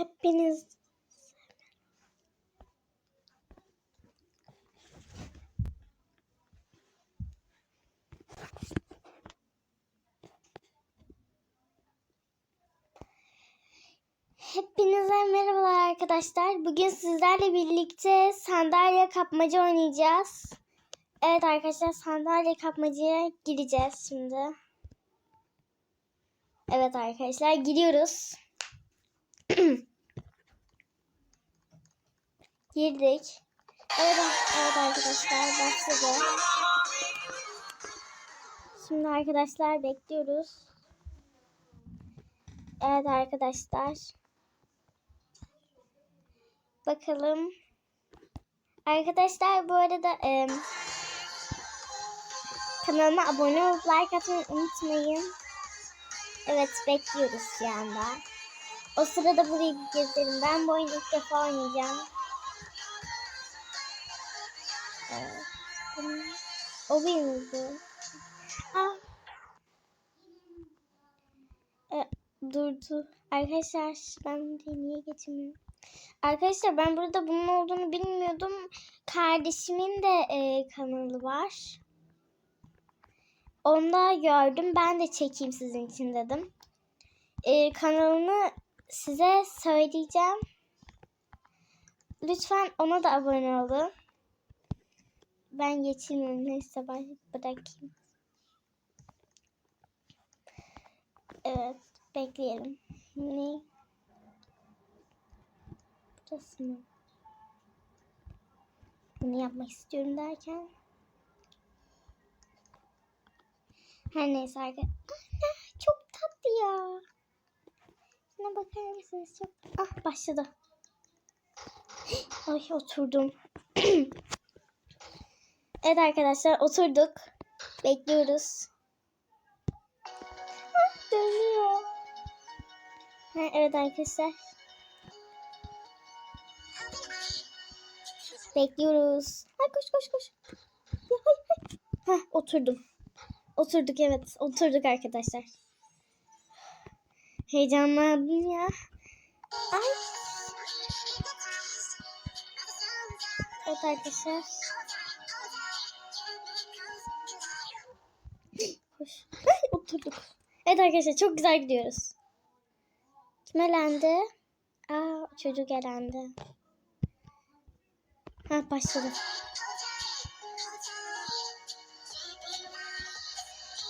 Hepiniz Hepinize merhabalar arkadaşlar. Bugün sizlerle birlikte sandalye kapmaca oynayacağız. Evet arkadaşlar sandalye kapmacaya gireceğiz şimdi. Evet arkadaşlar giriyoruz. Girdik. Evet, evet arkadaşlar başladı. Şimdi arkadaşlar bekliyoruz. Evet arkadaşlar. Bakalım. Arkadaşlar bu arada e, kanalıma abone olup like atmayı unutmayın. Evet bekliyoruz şu anda. O sırada burayı gezelim. Ben bu oyunu ilk defa oynayacağım. O benim bu. Ah. E, durdu. Arkadaşlar ben de niye geçemiyorum? Arkadaşlar ben burada bunun olduğunu bilmiyordum. Kardeşimin de e, kanalı var. Onda gördüm. Ben de çekeyim sizin için dedim. E, kanalını size söyleyeceğim. Lütfen ona da abone olun. Ben geçeyim neyse ben bırakayım. Evet bekleyelim. Ne? Burası mı? Bunu yapmak istiyorum derken. Her neyse arkadaşlar. Çok tatlı ya. Şuna bakar mısınız? Çok... Ah başladı. Ay oturdum. evet arkadaşlar oturduk. Bekliyoruz. Ah, dönüyor. Ha, evet arkadaşlar. Bekliyoruz. Hay koş koş koş. Ya, hay, hay. Heh, oturdum. Oturduk evet. Oturduk arkadaşlar. Heyecanlandım ya. Ay. Evet arkadaşlar. Evet arkadaşlar çok güzel gidiyoruz. Kim elendi? Aa çocuk elendi. Ha başladı.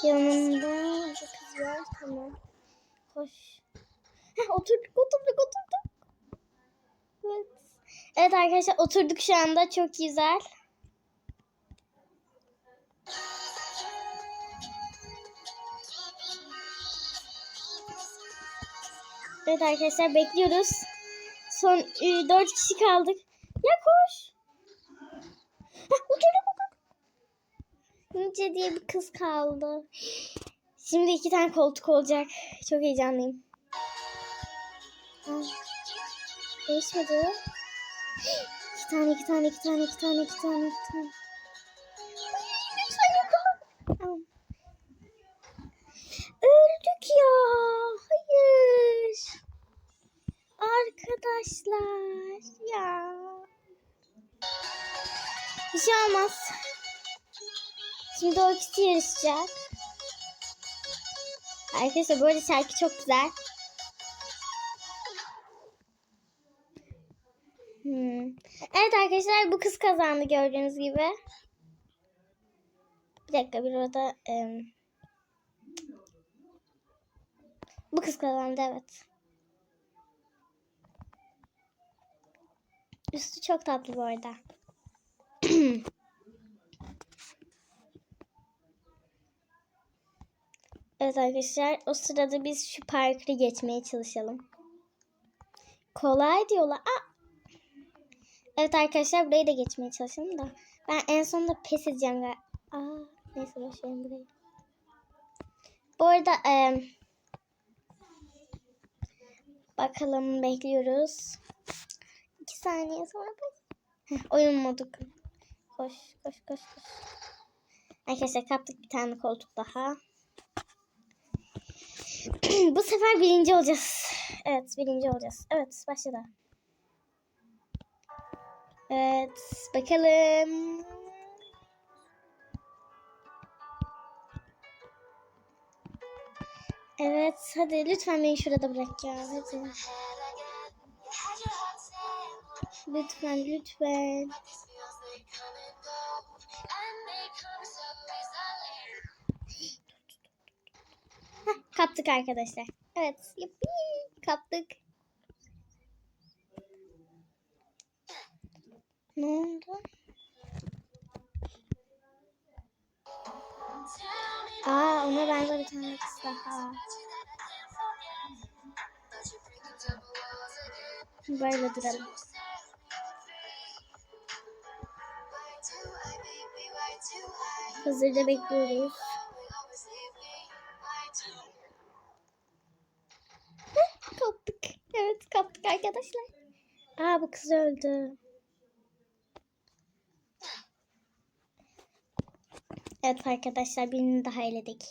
Yanımda bir kız var. Tamam. Koş. Heh, oturduk oturduk oturduk. Evet. Evet arkadaşlar oturduk şu anda. Çok güzel. Evet arkadaşlar bekliyoruz. Son 4 kişi kaldık. Ya koş. Oturduk oturduk. Nice diye bir kız kaldı. Şimdi iki tane koltuk olacak. Çok heyecanlıyım. Değişmedi. İki tane, iki tane, iki tane, iki tane, iki tane, iki tane. Öldük ya. Hayır. Arkadaşlar ya. Bir şey olmaz. Şimdi o ikisi yarışacak. Arkadaşlar arada şarkı çok güzel. Hmm. Evet arkadaşlar bu kız kazandı gördüğünüz gibi. Bir dakika bir orada em, bu kız kazandı evet. Üstü çok tatlı bu arada. evet arkadaşlar o sırada biz şu parkuru geçmeye çalışalım. Kolay diyorlar. Aa! Evet arkadaşlar burayı da geçmeye çalışalım da. Ben en sonunda pes edeceğim. Aa, neyse boşverin burayı. Bu arada em, bakalım bekliyoruz. İki saniye sonra bak. Oyun modu. Koş koş koş koş. Arkadaşlar kaptık bir tane koltuk daha. Bu sefer birinci olacağız. Evet birinci olacağız. Evet başladı. Evet bakalım. Evet hadi lütfen beni şurada bırak ya. Hadi. Lütfen lütfen. Kaptık arkadaşlar. Evet. Yuppi, kaptık. Ne oldu? Aa ona benzer bir tane daha. Böyle duralım. Hazırda bekliyoruz. Heh, kaptık. Evet kaptık arkadaşlar. Aa bu kız öldü. Evet arkadaşlar birini daha eledik.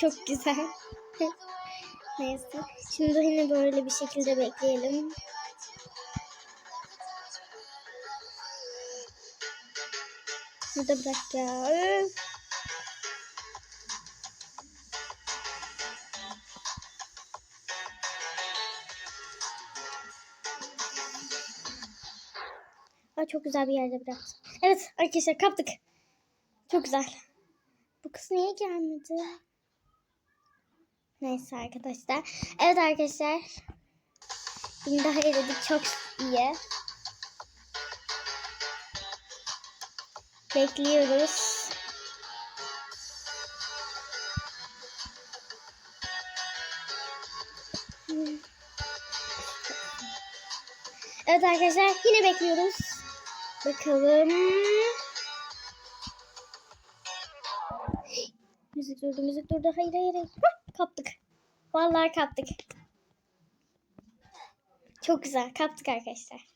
Çok güzel. Neyse. Şimdi yine böyle bir şekilde bekleyelim. Burada bırak ya. Öf. Aa, çok güzel bir yerde bıraktım. Evet arkadaşlar kaptık. Çok güzel. Bu kız niye gelmedi? Neyse arkadaşlar. Evet arkadaşlar. Bin daha eledik. Çok iyi. Bekliyoruz. Evet arkadaşlar yine bekliyoruz. Bakalım. Müzik durdu, müzik durdu. Hayır, hayır, hayır. Kaptık. Vallahi kaptık. Çok güzel. Kaptık arkadaşlar.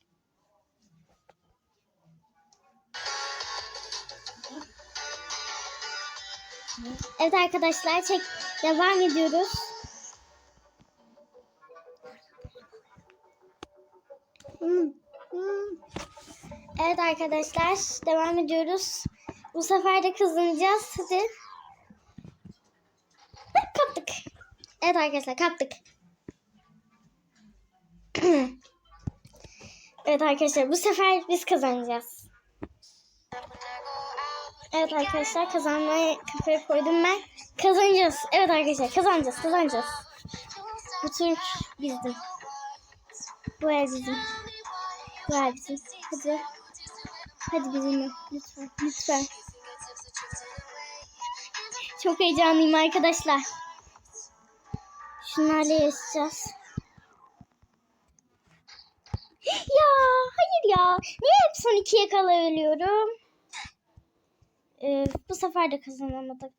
Evet arkadaşlar çek devam ediyoruz. Evet arkadaşlar devam ediyoruz. Bu sefer de kazanacağız. Hadi. Kaptık. Evet arkadaşlar kaptık. evet arkadaşlar bu sefer biz kazanacağız. Evet arkadaşlar kazanmaya kafaya koydum ben. Kazanacağız. Evet arkadaşlar kazanacağız kazanacağız. Bu tur bizim. Bu el bizim. Bu el bizim. Hadi. Hadi bizimle. Lütfen. Lütfen. Çok heyecanlıyım arkadaşlar. Şunlarla yaşayacağız. Ya hayır ya. Niye hep son ikiye kala ölüyorum? Ee, bu sefer de kazanamadık.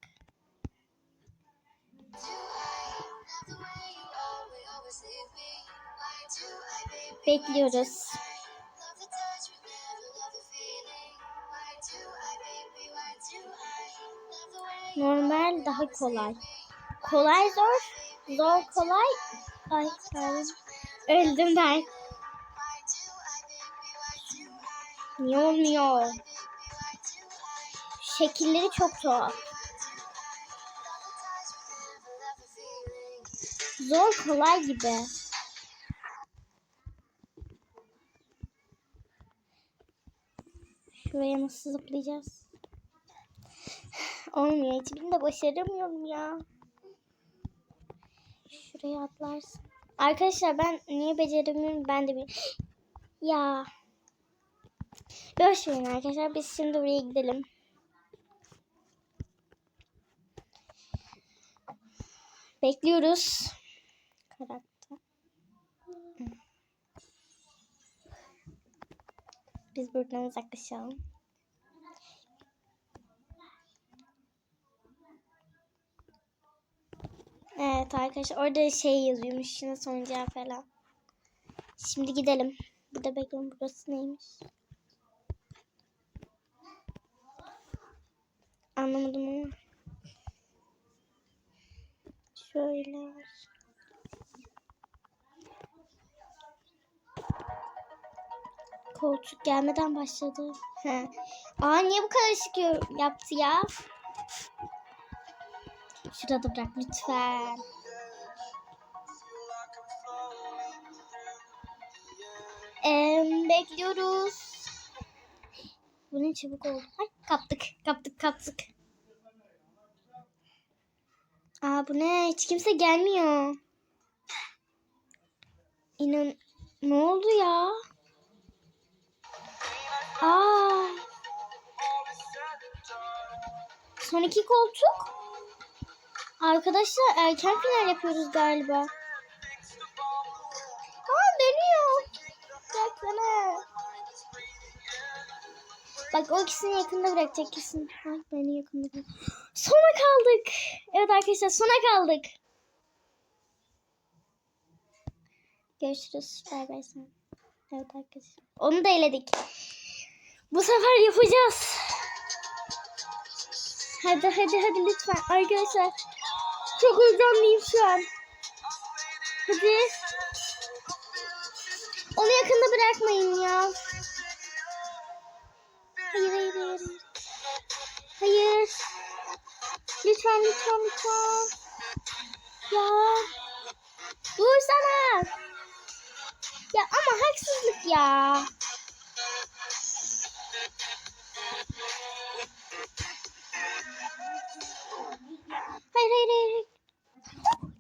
Bekliyoruz. Normal daha kolay. Kolay zor. Zor kolay. Ay pardon. Öldüm ben. Niye olmuyor? Şekilleri çok tuhaf. Zor kolay gibi. Şuraya nasıl zıplayacağız? Olmuyor. Hiçbirini de başaramıyorum ya. Şuraya atlarsın. Arkadaşlar ben niye beceremiyorum ben de bir... Ya. Verin arkadaşlar. Biz şimdi oraya gidelim. Bekliyoruz. Karakter. Biz buradan uzaklaşalım. Evet arkadaşlar orada şey yazıyormuş şimdi sonucu falan. Şimdi gidelim. Burada bekliyorum burası neymiş? anlamadım ama. Şöyle. Koltuk gelmeden başladı. He. Aa niye bu kadar ışık yaptı ya? Şurada bırak lütfen. Em, bekliyoruz. Bu ne çabuk oldu. Ay, kaptık, kaptık, kaptık. Aa bu ne? Hiç kimse gelmiyor. İnan... Ne oldu ya? Aa. Son iki koltuk. Arkadaşlar erken final yapıyoruz galiba. Aa dönüyor. Baksana. Bak o ikisini yakında bırakacak kesin. Ay beni yakında bırak. Sona kaldık. Evet arkadaşlar sona kaldık. Görüşürüz. Bay bay. Evet arkadaşlar. Onu da eledik. Bu sefer yapacağız. Hadi hadi hadi lütfen arkadaşlar. Çok heyecanlıyım şu an. Hadi. Onu yakında bırakmayın ya. Hayır hayır hayır. Hayır. Lütfen lütfen lütfen. Ya. Dursana. Ya ama haksızlık ya. Hayır hayır hayır.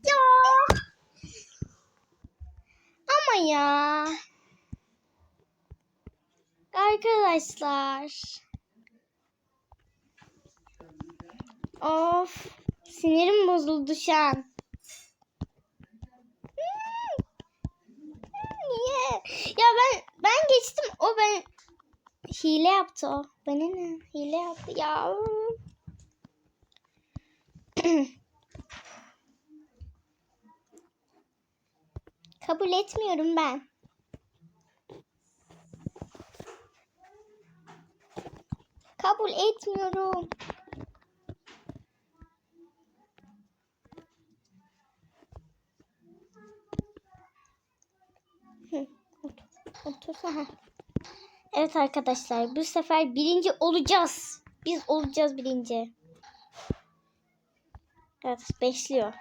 Ya. Ama ya. Arkadaşlar. Of. Sinirim bozuldu şu an. Hmm. Niye? Ya ben ben geçtim. O ben hile yaptı o. Bana ne? Hile yaptı ya. Kabul etmiyorum ben. Kabul etmiyorum. Otursana. Evet arkadaşlar bu sefer birinci olacağız. Biz olacağız birinci. Evet beşliyor.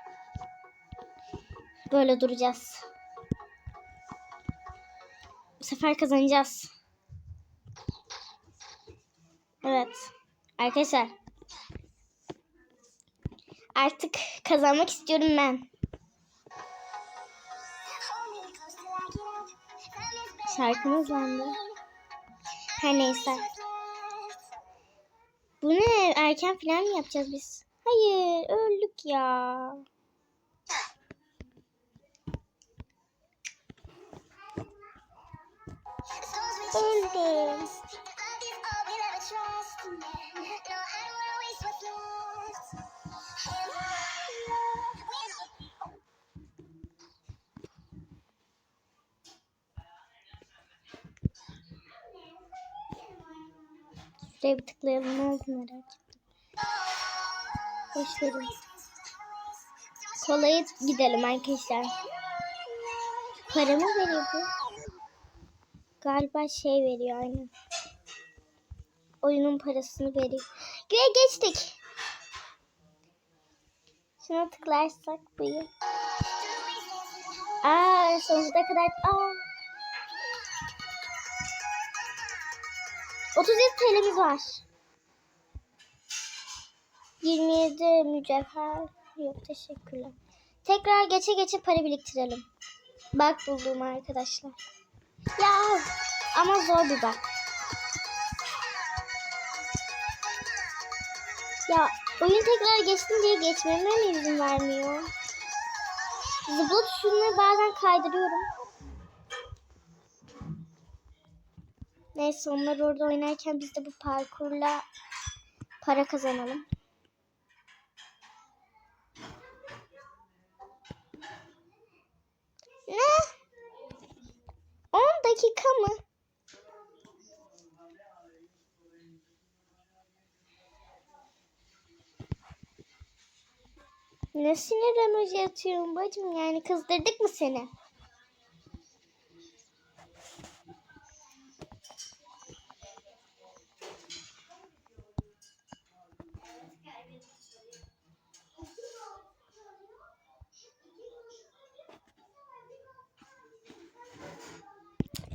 Böyle duracağız. Bu sefer kazanacağız. Evet. Arkadaşlar. Artık kazanmak istiyorum ben. Şarkımız landı. Her neyse. Bu ne? Erken falan mı yapacağız biz? Hayır, öldük ya. Öldüm. Şuraya bir tıklayalım. Ne oldu merak ettim. Boş verin. Kolaya gidelim arkadaşlar. Para mı veriyor bu? Galiba şey veriyor aynen. Oyunun parasını veriyor. Güye geçtik. Şuna tıklarsak buyur. Aa sonsuza kadar. Aa. 37 TL'miz var. 27 mücevher. Yok teşekkürler. Tekrar geçe geçe para biriktirelim. Bak buldum arkadaşlar. Ya ama zor bir bak. Ya oyun tekrar geçtim diye geçmeme mi izin vermiyor? Zıpla tuşunu bazen kaydırıyorum. Neyse onlar orada oynarken biz de bu parkurla para kazanalım. Ne? 10 dakika mı? Ne sinir emoji atıyorsun bacım yani kızdırdık mı seni?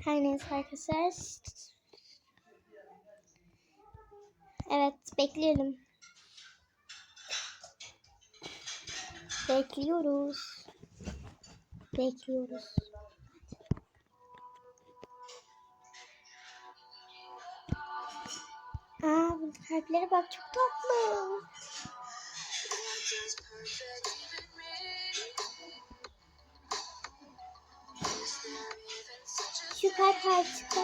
Her neyse arkadaşlar. Evet bekleyelim. Bekliyoruz. Bekliyoruz. Aa bu kalplere bak çok tatlı. Şu kalp harika.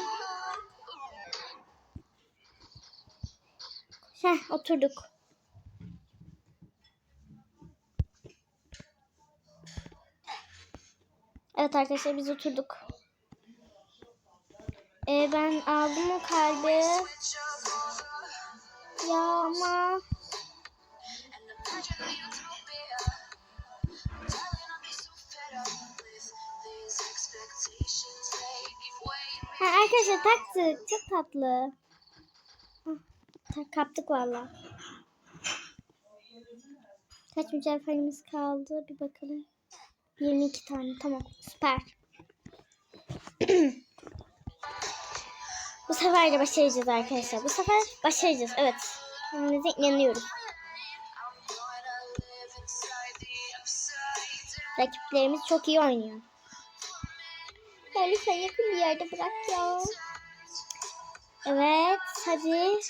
Heh oturduk. Evet arkadaşlar biz oturduk. Ee, ben aldım o kalbi. Ya ama arkadaşlar taktık. Çok tatlı. Ta- kaptık valla. Kaç mücevherimiz kaldı? Bir bakalım. 22 tane. Tamam. Süper. Bu sefer de başaracağız arkadaşlar. Bu sefer başaracağız. Evet. Kendimize inanıyoruz. Rakiplerimiz çok iyi oynuyor. Ya lütfen yakın bir yerde bırak ya. Evet. Hadi.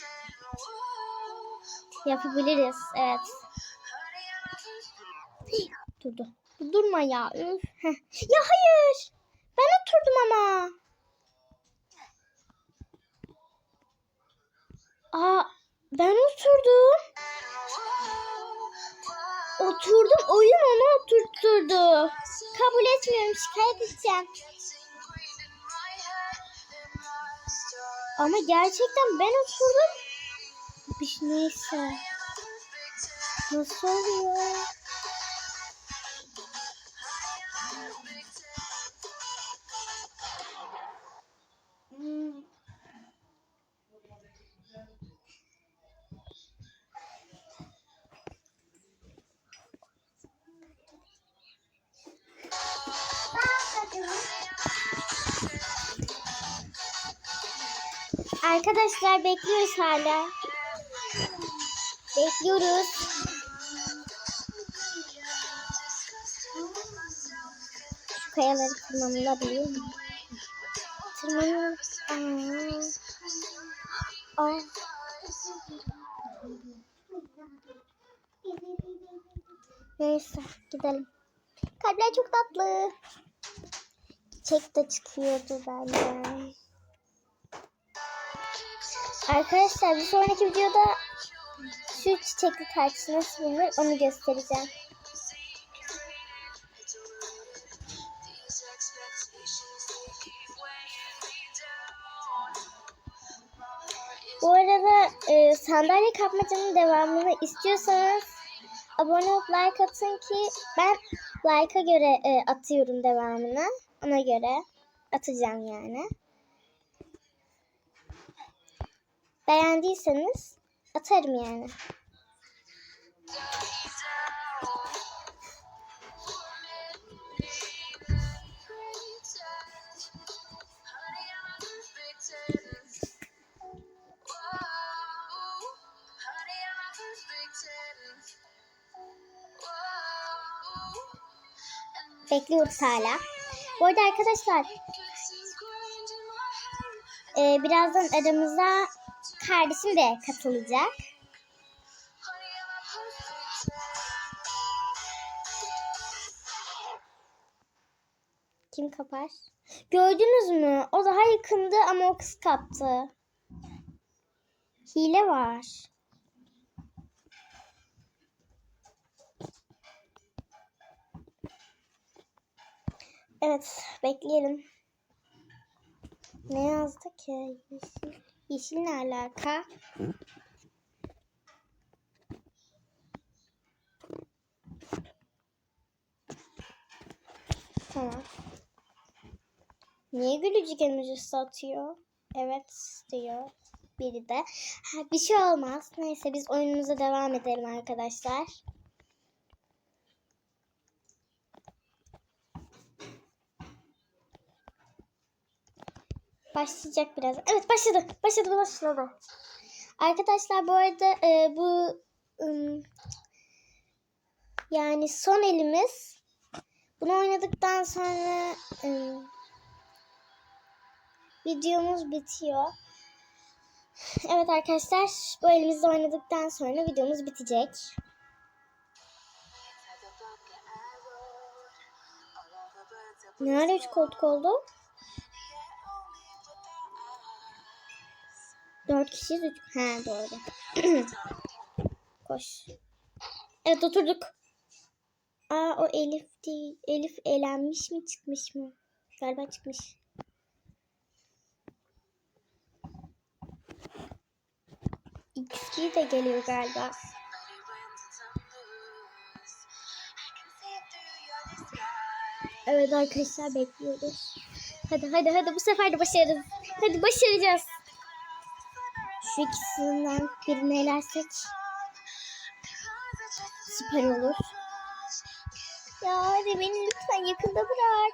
Yapabiliriz. Evet. Durdu. Durma ya. Ya hayır. Ben oturdum ama. Aa, ben oturdum. Oturdum. Oyun onu oturtturdu. Kabul etmiyorum. Şikayet edeceğim. Ama gerçekten ben oturdum. Bir neyse. Nasıl oluyor? Arkadaşlar bekliyoruz hala. Bekliyoruz. Şu kayaları tırmanılabiliyor mu? Tırmanıl... Aa. Aa. Neyse gidelim. Kalpler çok tatlı. Çiçek de çıkıyordu benden. Arkadaşlar bir sonraki videoda şu çiçekli tarçı nasıl bulunur onu göstereceğim. Bu arada e, sandalye kapmacanın devamını istiyorsanız abone olup like atın ki ben like'a göre e, atıyorum devamını. Ona göre atacağım yani. Beğendiyseniz atarım yani. Bekliyoruz hala. Bu arada arkadaşlar e, birazdan aramıza kardeşim de katılacak. Kim kapar? Gördünüz mü? O daha yakındı ama o kız kaptı. Hile var. Evet, bekleyelim. Ne yazdı ki? Yeşil. Yeşil ne alaka? Tamam. Niye gülücük emojisi atıyor? Evet diyor biri de. Ha, bir şey olmaz. Neyse biz oyunumuza devam edelim arkadaşlar. Başlayacak biraz. Evet başladı. Başladı başladı. Arkadaşlar bu arada e, bu ım, yani son elimiz. Bunu oynadıktan sonra ım, videomuz bitiyor. Evet arkadaşlar bu elimizde oynadıktan sonra videomuz bitecek. Ne ara üç koltuk oldu? Dört kişiyiz. Üç... He doğru. Koş. Evet oturduk. Aa o Elif değil. Elif elenmiş mi çıkmış mı? Galiba çıkmış. XP de geliyor galiba. Evet arkadaşlar bekliyoruz. Hadi hadi hadi bu sefer de başarırız. Hadi başaracağız. Şu ikisinden birini elersek süper olur. Ya hadi beni lütfen yakında bırak.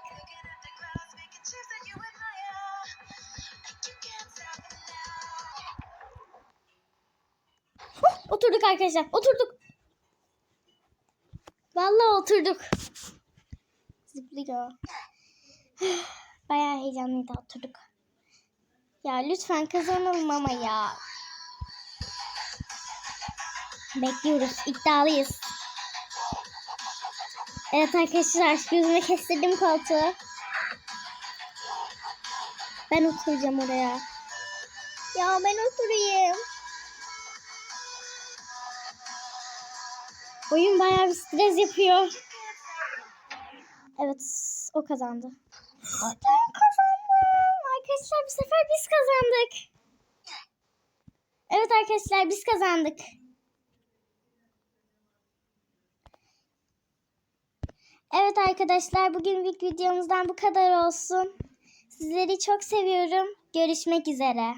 Oturduk arkadaşlar. Oturduk. Vallahi oturduk. Zıplıyor. Bayağı heyecanlıydı oturduk. Ya lütfen kazanalım ama ya. Bekliyoruz. iddialıyız. Evet arkadaşlar gözüme kestirdim koltuğu. Ben oturacağım oraya. Ya ben oturayım. Oyun bayağı bir stres yapıyor. Evet o kazandı. Ben kazandım. Arkadaşlar bu sefer biz kazandık. Evet arkadaşlar biz kazandık. Evet arkadaşlar bugünlük videomuzdan bu kadar olsun. Sizleri çok seviyorum. Görüşmek üzere.